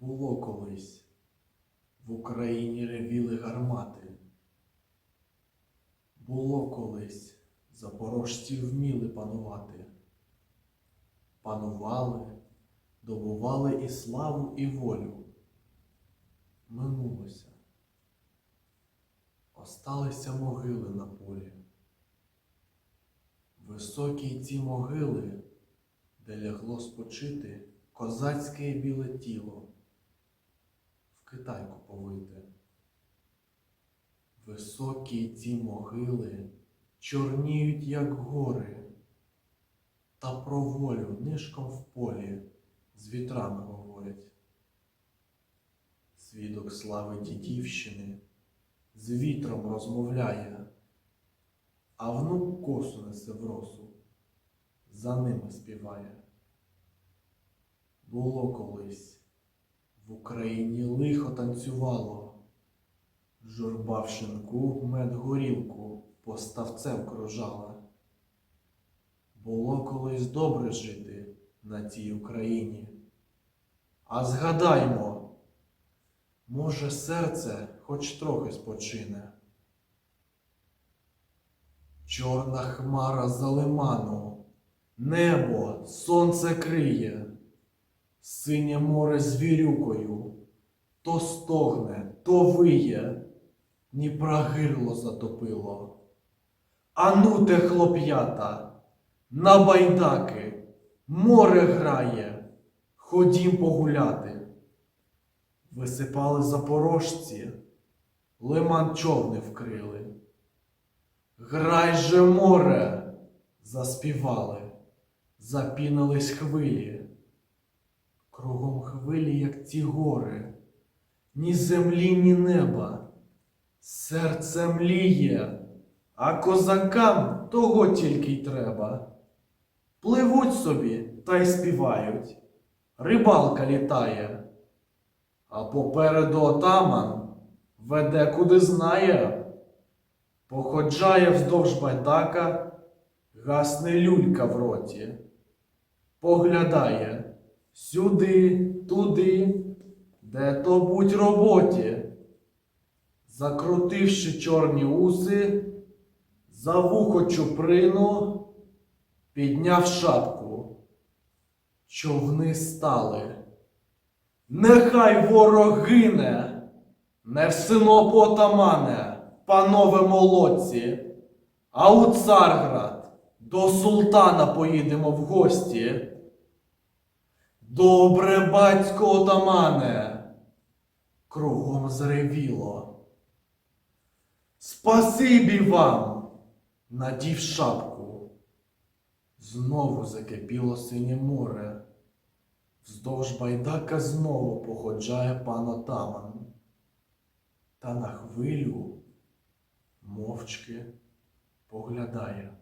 Було колись в Україні ревіли гармати. Було колись запорожці вміли панувати. Панували, добували і славу, і волю. Минулося. Осталися могили на полі. Високі ці могили, де лягло спочити козацьке біле тіло, в китайку повите. Високі ці могили чорніють, як гори, та про волю нишком в полі з вітрами говорять. Свідок слави дідівщини з вітром розмовляє, а внук косу несе в росу, за ними співає. Було колись в Україні лихо танцювало, журба в шинку мед горілку поставцем кружала. Було колись добре жити на цій Україні. А згадаймо, може, серце хоч трохи спочине. Чорна хмара за лиману, небо сонце криє, синє море звірюкою, то стогне, то виє, Дніпра гирло затопило. Ану те, хлоп'ята, на байдаки, море грає, ходім погуляти. Висипали запорожці, лиман човни вкрили. Грай же море, заспівали, запінились хвилі. Хвилі, як ці гори, ні землі, ні неба. Серце мліє, а козакам того тільки й треба. Пливуть собі та й співають, рибалка літає, а попереду отаман веде куди знає. Походжає вздовж байдака, гасне люлька в роті, поглядає сюди, туди, де то будь роботі. Закрутивши чорні уси, за вухо чуприну, підняв шапку. Човни стали. Нехай ворог гине, не в синопу отамане, панове молодці, а у Царград до султана поїдемо в гості. Добре, батько отамане, кругом зревіло. Спасибі вам, надів шапку. Знову закипіло синє море. Вздовж байдака знову походжає пан отаман. Та на хвилю мовчки поглядає.